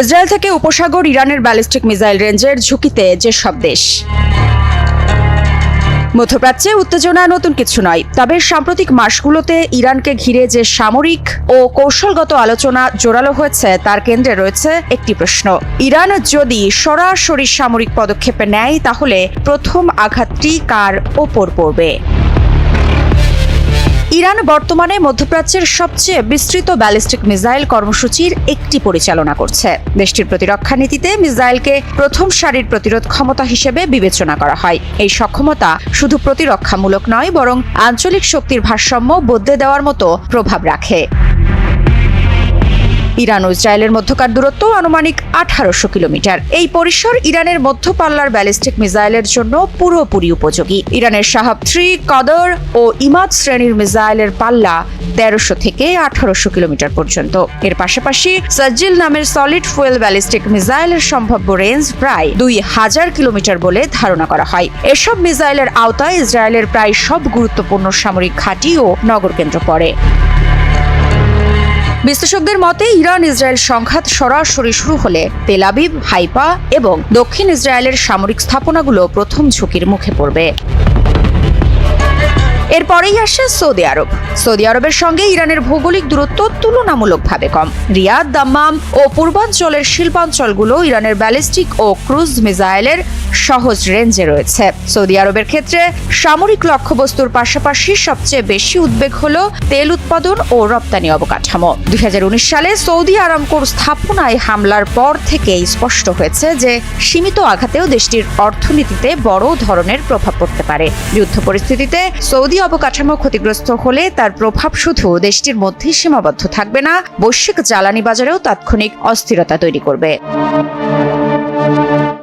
Israel থেকে উপসাগর ইরানের ব্যালিস্টিক মিসাইল রেঞ্জের ঝুঁকিতে যেসব দেশ। মধ্যপ্রাচ্যে উত্তেজনা নতুন কিছু নয়, তবে সাম্প্রতিক মাসগুলোতে ইরানকে ঘিরে যে সামরিক ও কৌশলগত আলোচনা জোরালো হয়েছে, তার কেন্দ্রে রয়েছে একটি প্রশ্ন। ইরান যদি সরাসরি সামরিক পদক্ষেপে নেয়, তাহলে প্রথম আঘাতটি কার ওপর পড়বে? ইরান বর্তমানে মধ্যপ্রাচ্যের সবচেয়ে বিস্তৃত ব্যালিস্টিক মিসাইল কর্মসূচির একটি পরিচালনা করছে। দেশটির প্রতিরক্ষা নীতিতে মিসাইলকে প্রথম সারির প্রতিরোধ ক্ষমতা হিসেবে বিবেচনা করা হয়। এই সক্ষমতা শুধু প্রতিরক্ষামূলক নয়, বরং আঞ্চলিক শক্তির ভারসাম্য বদলে দেওয়ার মতো প্রভাব রাখে। ইরান ও ইসরায়েলের মধ্যকার দূরত্ব আনুমানিক আঠারোশো কিলোমিটার। এই পরিসর ইরানের মধ্যপাল্লার ব্যালিস্টিক মিসাইলের জন্য পুরোপুরি উপযোগী। ইরানের সাহাব থ্রি, কদর ও ইমাদ শ্রেণির মিসাইলের পাল্লা তেরোশো থেকে আঠারোশো কিলোমিটার পর্যন্ত। এর পাশাপাশি সাজ্জিল নামের সলিড ফুয়েল ব্যালিস্টিক মিসাইলের সম্ভাব্য রেঞ্জ প্রায় দুই হাজার কিলোমিটার বলে ধারণা করা হয়। এসব মিসাইলের আওতায় ইসরায়েলের প্রায় সব গুরুত্বপূর্ণ সামরিক ঘাঁটি ও নগর কেন্দ্র পড়ে। বিশ্লেষকদের মতে, ইরান ইসরায়েল সংঘাত সরাসরি শুরু হলে তেলাবিব হাইপা এবং দক্ষিণ ইসরায়েলের সামরিক স্থাপনাগুলো প্রথম ঝুঁকির মুখে পড়বে। এরপরেই আসে সৌদি আরব। সৌদি আরবের সঙ্গে ইরানের ভৌগোলিক দূরত্ব তুলনামূলকভাবে কম। রিয়াদ, দাম্মাম ও পূর্বাঞ্চলের শিল্পাঞ্চলগুলো ইরানের ব্যালিস্টিক ও ক্রুজ মিসাইলের সহজ রেঞ্জে রয়েছে। সৌদি আরবের ক্ষেত্রে সামরিক লক্ষ্যবস্তুর পাশাপাশি সবচেয়ে বেশি উদ্বেগ হল তেল উৎপাদন ও রপ্তানি অবকাঠামো। দুই হাজার উনিশ সালে সৌদি আরামকোর স্থাপনায় হামলার পর থেকেই স্পষ্ট হয়েছে যে সীমিত আঘাতেও দেশটির অর্থনীতিতে বড় ধরনের প্রভাব পড়তে পারে। যুদ্ধ পরিস্থিতিতে সৌদি অবকাঠামো ক্ষতিগ্রস্ত হলে তার প্রভাব শুধু দেশটির মধ্যে সীমাবদ্ধ থাকবে না, বৈশ্বিক জ্বালানি বাজারেও তাৎক্ষণিক অস্থিরতা তৈরি করবে।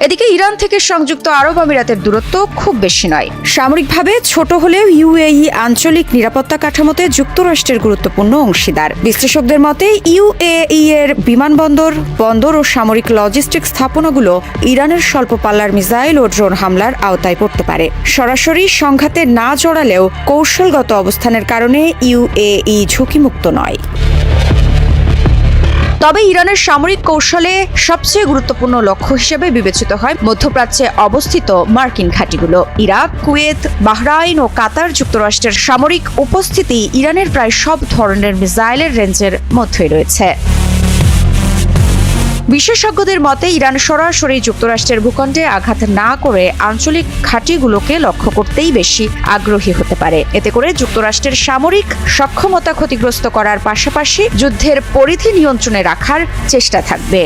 এদিকে ইরান থেকে সংযুক্ত আরব আমিরাতের দূরত্ব খুব বেশি নয়। সামরিকভাবে ছোট হলেও ইউএই আঞ্চলিক নিরাপত্তা কাঠামোতে যুক্তরাষ্ট্রের গুরুত্বপূর্ণ অংশীদার। বিশ্লেষকদের মতে, ইউএই এর বিমানবন্দর, বন্দর ও সামরিক লজিস্টিক স্থাপনাগুলো ইরানের স্বল্প পাল্লার মিসাইল ও ড্রোন হামলার আওতায় পড়তে পারে। সরাসরি সংঘাতে না জড়ালেও কৌশলগত অবস্থানের কারণে ইউএই ঝুঁকিমুক্ত নয়। তবে ইরানের সামরিক কৌশলে সবচেয়ে গুরুত্বপূর্ণ লক্ষ্য হিসেবে বিবেচিত হয় মধ্যপ্রাচ্যে অবস্থিত মার্কিন ঘাঁটিগুলো। ইরাক, কুয়েত, বাহরাইন ও কাতার যুক্তরাষ্ট্রের সামরিক উপস্থিতি ইরানের প্রায় সব ধরনের মিসাইলের রেঞ্জের মধ্যেই রয়েছে। বিশেষজ্ঞদের মতে, ইরান সরাসরি যুক্তরাষ্ট্রের ভূখণ্ডে আঘাত না করে আঞ্চলিক ঘাঁটিগুলোকে লক্ষ্য করতেই বেশি আগ্রহী হতে পারে। এতে করে যুক্তরাষ্ট্রের সামরিক সক্ষমতা ক্ষতিগ্রস্ত করার পাশাপাশি যুদ্ধের পরিধি নিয়ন্ত্রণে রাখার চেষ্টা থাকবে।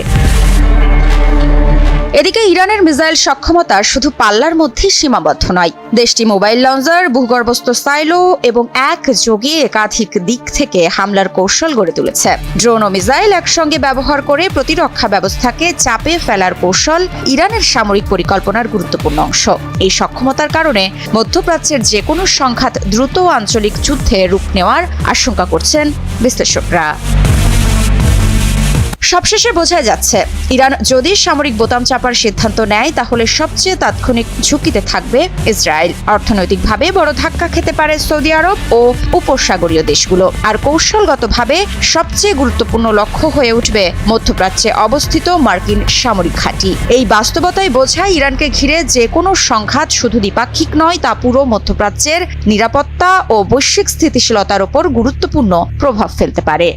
এদিকে ইরানের মিসাইল সক্ষমতা শুধু পাল্লার মধ্যেই সীমাবদ্ধ নয়। দেশটি মোবাইল লঞ্চার, ভূগর্ভস্থ সাইলো এবং এক যোগে একাধিক দিক থেকে হামলার কৌশল গড়ে তুলেছে। ড্রোন ও মিসাইল একসঙ্গে ব্যবহার করে প্রতিরক্ষা ব্যবস্থাকে চাপে ফেলার কৌশল ইরানের সামরিক পরিকল্পনার গুরুত্বপূর্ণ অংশ। এই সক্ষমতার কারণে মধ্যপ্রাচ্যের যে কোনো সংঘাত দ্রুত আঞ্চলিক যুদ্ধে রূপ নেওয়ার আশঙ্কা করছেন বিশ্লেষকরা। সবশেষে বোঝা যাচ্ছে, ইরান যদি সামরিক বোতাম চাপার সিদ্ধান্ত নেয়, তাহলে সবচেয়ে তাৎক্ষণিক ঝুঁকিতে থাকবে ইসরায়েল। অর্থনৈতিকভাবে বড় ধাক্কা খেতে পারে সৌদি আরব ও উপসাগরীয় দেশগুলো। আর কৌশলগতভাবে সবচেয়ে গুরুত্বপূর্ণ লক্ষ্য হয়ে উঠবে মধ্যপ্রাচ্যে অবস্থিত মার্কিন সামরিক ঘাঁটি। এই বাস্তবতায় বোঝায় ইরানকে ঘিরে যে কোনো সংঘাত শুধু দ্বিপাক্ষিক নয়, তা পুরো মধ্যপ্রাচ্যের নিরাপত্তা ও বৈশ্বিক স্থিতিশীলতার ওপর গুরুত্বপূর্ণ প্রভাব ফেলতে পারে।